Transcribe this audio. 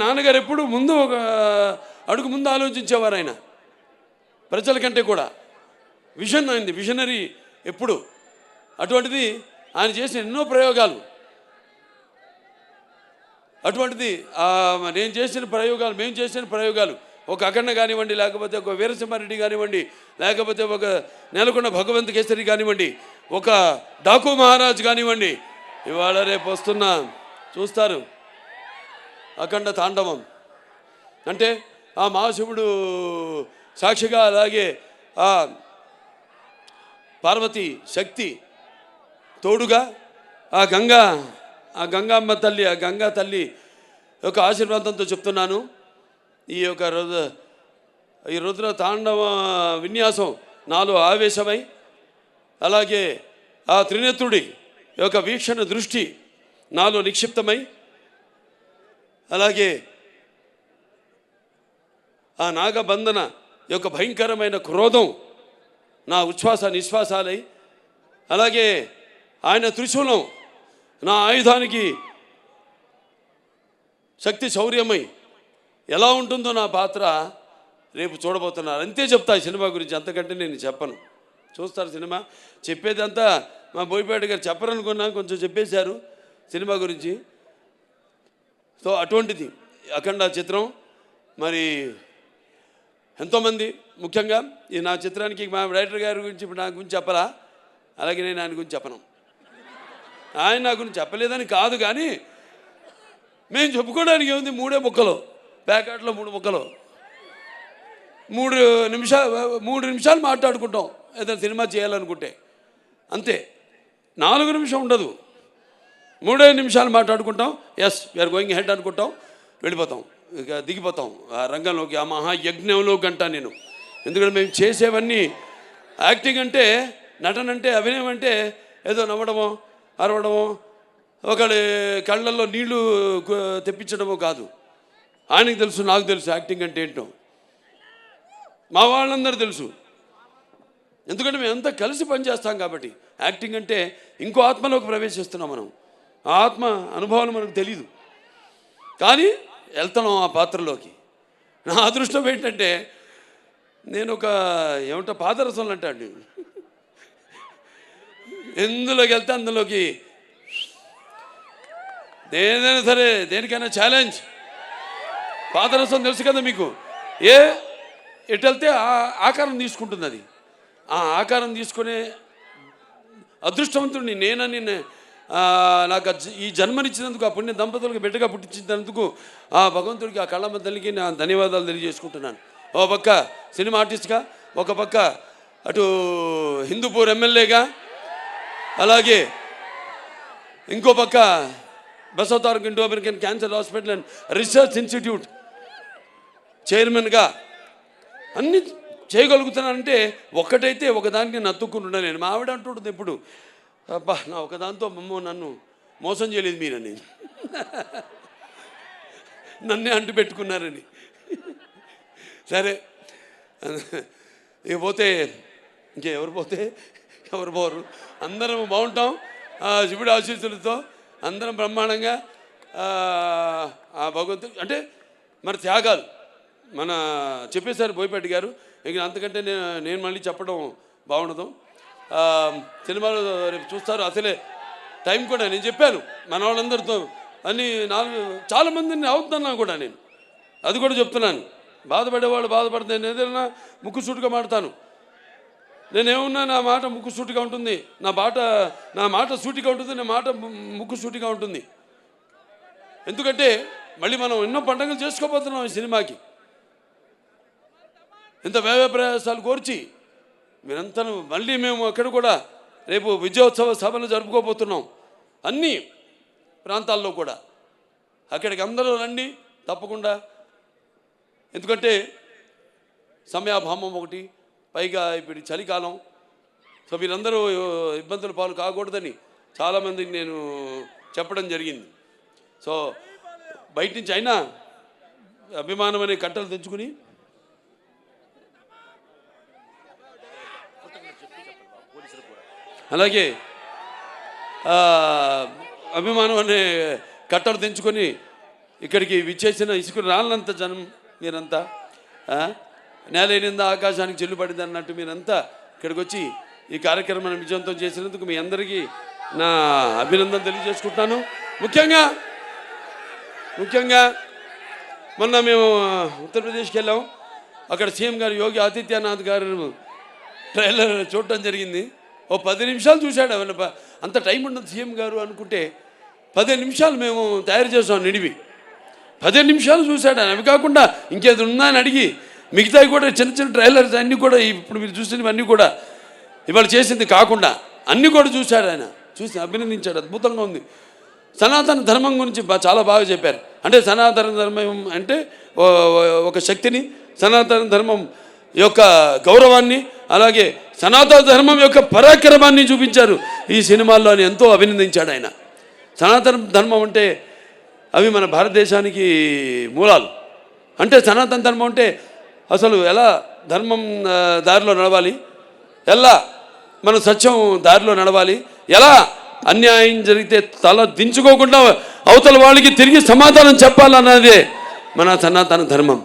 నాన్నగారు ఎప్పుడు ముందు ఒక అడుగు ముందు ఆలోచించేవారు ఆయన. ప్రజల కంటే కూడా. విజన్ అయింది విజనరీ ఎప్పుడు. అటువంటిది ఆయన చేసిన ఎన్నో ప్రయోగాలు. అటువంటిది నేను చేసిన ప్రయోగాలు మేము చేసిన ప్రయోగాలు. ఒక అఖండ కానివ్వండి లేకపోతే ఒక వీరసింహారెడ్డి కానివ్వండి లేకపోతే ఒక నెలకొండ భగవంత్ కేసరి కానివ్వండి ఒక డాకు మహారాజ్ కానివ్వండి ఇవాళ రేపు వస్తున్న చూస్తారు. అఖండ తాండవం. అంటే ఆ మహాశివుడు సాక్షిగా అలాగే ఆ పార్వతి శక్తి తోడుగా ఆ గంగా ఆ గంగామ్మ తల్లి ఆ గంగా తల్లి యొక్క ఆశీర్వాదంతో చెప్తున్నాను. ఈ యొక్క రుద్ర ఈ రుద్ర తాండవ విన్యాసం నాలో ఆవేశమై అలాగే ఆ త్రినేత్రుడి యొక్క వీక్షణ దృష్టి నాలో నిక్షిప్తమై అలాగే ఆ నాగబంధన యొక్క భయంకరమైన క్రోధం నా ఉచ్ఛ్వాస నిశ్వాసాలై అలాగే ఆయన త్రిశూలం నా ఆయుధానికి శక్తి శౌర్యమై ఎలా ఉంటుందో నా పాత్ర రేపు చూడబోతున్నారు. అంతే చెప్తా సినిమా గురించి అంతకంటే నేను చెప్పను. చూస్తారు సినిమా. చెప్పేదంతా మా బోయిపేట గారు చెప్పరనుకున్నా కొంచెం చెప్పేశారు సినిమా గురించి. సో అటువంటిది అఖండ చిత్రం. మరి ఎంతోమంది ముఖ్యంగా ఈ నా చిత్రానికి మా డైరెక్టర్ గారి గురించి నా గురించి చెప్పరా అలాగే నేను ఆయన గురించి చెప్పను. ఆయన నా గురించి చెప్పలేదని కాదు కానీ మేము చెప్పుకోవడానికి ఏముంది? మూడే ముక్కలు. ప్యాకెట్లో మూడు ముక్కలు. మూడు నిమిషాలు మూడు నిమిషాలు మాట్లాడుకుంటాం. ఏదైనా సినిమా చేయాలనుకుంటే. అంతే. నాలుగు నిమిషం ఉండదు. మూడే నిమిషాలు మాట్లాడుకుంటాం. ఎస్ వీఆర్ గోయింగ్ హెడ్ అనుకుంటాం. వెళ్ళిపోతాం. ఇక దిగిపోతాం. ఆ రంగంలోకి ఆ మహాయజ్ఞంలో గంట నేను. ఎందుకంటే మేము చేసేవన్నీ యాక్టింగ్ అంటే నటన అంటే అభినయం అంటే ఏదో నవ్వడమో అరవడమో ఒకడి కళ్ళల్లో నీళ్ళు తెప్పించడమో కాదు. ఆయనకి తెలుసు నాకు తెలుసు యాక్టింగ్ అంటే ఏంటో. మా వాళ్ళందరూ తెలుసు. ఎందుకంటే మేమంతా కలిసి పనిచేస్తాం కాబట్టి యాక్టింగ్ అంటే ఇంకో ఆత్మలోకి ప్రవేశిస్తున్నాం మనం. ఆత్మ అనుభవాలు మనకు తెలియదు కానీ వెళ్తున్నాం ఆ పాత్రలోకి. నా అదృష్టం ఏంటంటే నేను ఒక ఏమంటా పాదరసం అంటాడు ఎందులోకి వెళ్తే అందులోకి. ఏదైనా సరే దేనికైనా ఛాలెంజ్ పాదరసం తెలుసు కదా మీకు. ఏ ఎటు వెళ్తే ఆ ఆకారం తీసుకుంటుంది అది. ఆ ఆకారం తీసుకునే అదృష్టవంతుడిని నేనని నే- నాకు ఈ జన్మనిచ్చినందుకు ఆ పుణ్య దంపతులకు బిడ్డగా పుట్టించినందుకు ఆ భగవంతుడికి ఆ కళ్ళమ్మ తల్లికి నా ధన్యవాదాలు తెలియజేసుకుంటున్నాను. ఓ పక్క సినిమా ఆర్టిస్ట్గా ఒక పక్క అటు హిందూపూర్ ఎమ్మెల్యేగా అలాగే ఇంకో పక్క Basavatarak Indo American cancer hospital and research institute చైర్మన్గా అన్ని చేయగలుగుతున్నానంటే ఒక్కటైతే ఒకదానికి నత్తుకుంటున్నాను నేను మా ఆవిడ అంటుంటుంది ఎప్పుడు అబ్బా నా ఒకదాంతో మమ్మో నన్ను మోసం చేయలేదు మీరని. నన్నే అంటు పెట్టుకున్నారని. సరే. ఇక పోతే ఇంకెవరు పోతే? ఎవరు పోరు? అందరం బాగుంటాం. ఆ శివుడి ఆశీస్సులతో అందరం బ్రహ్మాండంగా ఆ, భగవంతుడు అంటే మన త్యాగాలు. మన చెప్పేశారు బోయపాటి గారు. ఇక అంతకంటే నేను నేను మళ్ళీ చెప్పడం బాగుండదు. సినిమాలో రేపు చూస్తారు. అసలే టైం కూడా నేను చెప్పాను మన వాళ్ళందరితో. అన్ని నాలుగు చాలా మందిని అవుతున్నాను కూడా నేను. అది కూడా చెప్తున్నాను. బాధపడేవాళ్ళు బాధపడితే నేను ఏదైనా ముక్కుసూటుగా మాడతాను నేనేమున్నా నా మాట ముక్కుసూటిగా ఉంటుంది? నా బాట నా మాట సూటిగా ఉంటుంది నా మాట ముక్కుసూటిగా ముక్కు ఉంటుంది. ఎందుకంటే మళ్ళీ మనం ఎన్నో పండుగలు చేసుకోబోతున్నాం ఈ సినిమాకి. ఇంత వ్యయ ప్రయాసాలు కోర్చి మీరంతా మళ్ళీ మేము అక్కడ కూడా రేపు విజయోత్సవ సభలు జరుపుకోబోతున్నాం. అన్ని ప్రాంతాల్లో కూడా. అక్కడికి అందరూ రండి తప్పకుండా. ఎందుకంటే సమయాభామం ఒకటి పైగా ఇప్పుడు చలికాలం. సో మీరందరూ ఇబ్బందుల పాలు కాకూడదని చాలామందికి నేను చెప్పడం జరిగింది. సో బయట నుంచి అయినా అభిమానం అనే కట్టలు తెచ్చుకుని అలాగే అభిమానం అనే కట్టలు తెంచుకొని ఇక్కడికి విచ్చేసిన ఇసుక రాళ్ళంత జనం మీరంతా నేల నింద ఆకాశానికి చెల్లుబడింది అన్నట్టు మీరంతా ఇక్కడికి వచ్చి ఈ కార్యక్రమాన్ని విజయంతో చేసినందుకు మీ అందరికీ నా అభినందన తెలియజేసుకుంటున్నాను. ముఖ్యంగా ముఖ్యంగా మొన్న మేము ఉత్తరప్రదేశ్కి వెళ్ళాం. అక్కడ సీఎం గారు యోగి ఆదిత్యనాథ్ గారు ట్రైలర్ చూడటం జరిగింది. ఓ పది నిమిషాలు చూశాడు ఆయన అంత టైం ఉండదు సీఎం గారు అనుకుంటే. పదిహేను నిమిషాలు మేము తయారు చేసాం నిడివి. పదిహేను నిమిషాలు చూశాడు. ఆయన అవి కాకుండా ఇంకేది ఉందా అని అడిగి మిగతావి కూడా చిన్న చిన్న ట్రైలర్స్ అన్నీ కూడా ఇప్పుడు మీరు చూసినవన్నీ కూడా ఇవాళ చేసింది కాకుండా అన్నీ కూడా చూశాడు ఆయన. చూసి అభినందించాడు. అద్భుతంగా ఉంది. సనాతన ధర్మం గురించి చాలా బాగా చెప్పారు. అంటే సనాతన ధర్మం అంటే ఒక శక్తిని సనాతన ధర్మం యొక్క గౌరవాన్ని అలాగే సనాతన ధర్మం యొక్క పరాక్రమాన్ని చూపించారు ఈ సినిమాల్లో అని ఎంతో అభినందించాడు ఆయన. సనాతన ధర్మం అంటే అవి మన భారతదేశానికి మూలాలు. అంటే సనాతన ధర్మం అంటే అసలు ఎలా ధర్మం దారిలో నడవాలి? ఎలా మన సత్యం దారిలో నడవాలి? ఎలా అన్యాయం జరిగితే తల దించుకోకుండా అవతల వాళ్ళకి తిరిగి సమాధానం చెప్పాలన్నదే మన సనాతన ధర్మం.